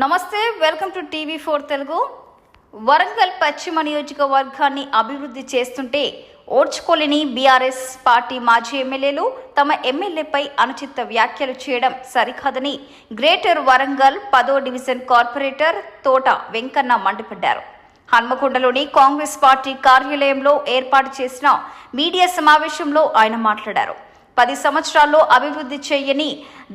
నమస్తే welcome to TV four Telugu. Warangal పశ్చిమ నియోజకవర్గాన్ని అభివృద్ధి చేస్తుంటే ఓర్చుకోలేని బీఆర్ఎస్ పార్టీ మాజీ ఎమ్మెల్యేలు తమ ఎమ్మెల్యేపై అనుచిత వ్యాఖ్యలు చేయడం సరికాదని గ్రేటర్ వరంగల్ పదో డివిజన్ కార్పొరేటర్ తోట వెంకన్న మండిపడ్డారు. హన్మకొండలోని కాంగ్రెస్ పార్టీ కార్యాలయంలో ఏర్పాటు చేసిన మీడియా సమావేశంలో ఆయన మాట్లాడారు. పది సంవత్సరాల్లో అభివృద్ధి చేయని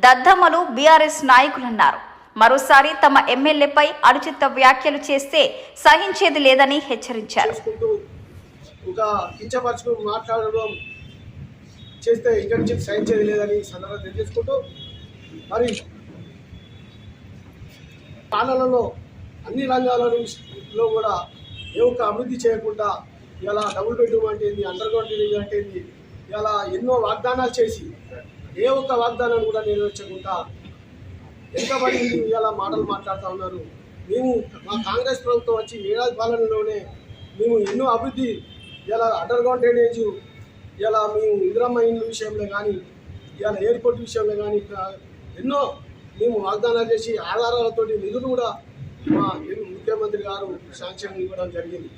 దద్దమ్మలు బీఆర్ఎస్ నాయకులన్నారు. మరోసారి తమ ఎమ్మెల్యేపై అనుచిత వ్యాఖ్యలు చేస్తే సహించేది లేదని హెచ్చరించారు. చేసుకుంటూ ఇంకా కించపరచుకు మాట్లాడడం చేస్తే ఇక్కడి నుంచి సహించేది లేదని ఈ సందర్భంగా తెలియజేసుకుంటూ మరి పాలనలో అన్ని రంగాలలో కూడా ఏ ఒక్క అభివృద్ధి చేయకుండా ఇలా డబుల్ బెడ్రూమ్ అంటే ఏంది అండర్ గ్రౌండ్ డ్రైనేజ్ అంటే ఏంది ఇలా ఎన్నో వాగ్దానాలు చేసి ఏ ఒక్క వాగ్దానాన్ని కూడా నెరవేర్చకుండా వెనుకబడి ఇలా మాటలు మాట్లాడుతూ ఉన్నారు. మేము మా కాంగ్రెస్ ప్రభుత్వం వచ్చి ఏడాది పాలనలోనే మేము ఎన్నో అభివృద్ధి ఇలా అండర్ గ్రౌండ్ డ్రైనేజ్ ఇలా మేము ఇందిరమ్మ ఇండ్ల విషయంలో కానీ ఇలా ఎయిర్పోర్ట్ విషయంలో కానీ ఎన్నో మేము వాగ్దానాలు చేసి ఆధారాలతోటి నిధులు కూడా మా ముఖ్యమంత్రి గారు శాంక్షన్ ఇవ్వడం జరిగింది.